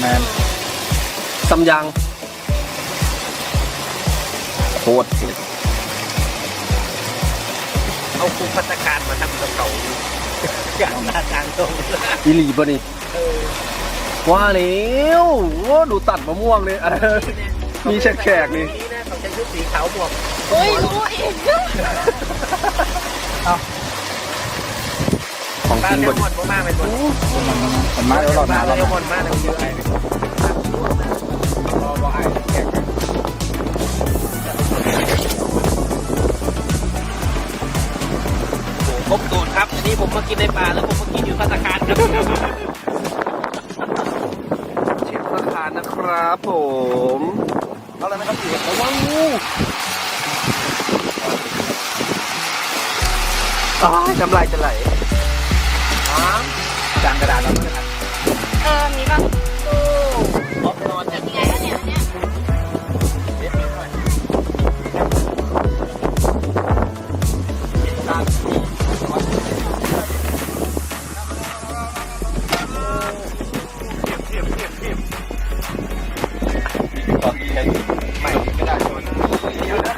แมนซัมยังโคตรเผ็ดเอาคุมพัฒการมาทำกระเป๋าอย่างหน้าทางตรงอีหลีป่ะนี่เออว่าแล้วโอ้ดูตัดมะม่วงเลยอะไรมีแขกๆนี่นี่นะเขาใช้ชุดสีขาวหมวกเฮ้ยรู้อีกของบ้าจนริงเดบ่มอนบ่มากเป็นคน มันมาแล้วหน้าบ้านรอบหเดน้ามอนมากเลยเยอะไอ้รอรอไอ้แขกครบตูดครับ อันนี้ผมมากินในป่าแล้วผมมากินอยู่พัฒการครับเชฟราคารนะครับผมเอาอะไรนะครับพี่ระวังงูอ้ายน้ำลายจะไหลจานกระดาษเราเลยครับ ตอนนี้ใช้ไม่ไม่ได้ตัวเยอะนะ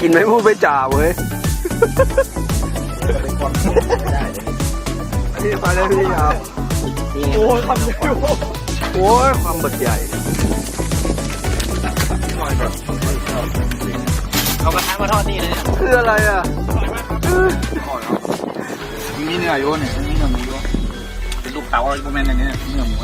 กินไม่พูดไม่จ่าเว้ยเป็นคนไม่ได้เลยพี่มาเลยพี่ครับโอ้ยทำเยอะโอ้ยความบดใหญ่เอากระทะมาทอดนี่เลยเนี่ยคืออะไรอะมีเนื้ออยู่เนี่ยมีเนื้อหมูอยู่ เป็นลูกเต๋าอะไรพวกแม่นอย่เงี้ยเนื้อหมู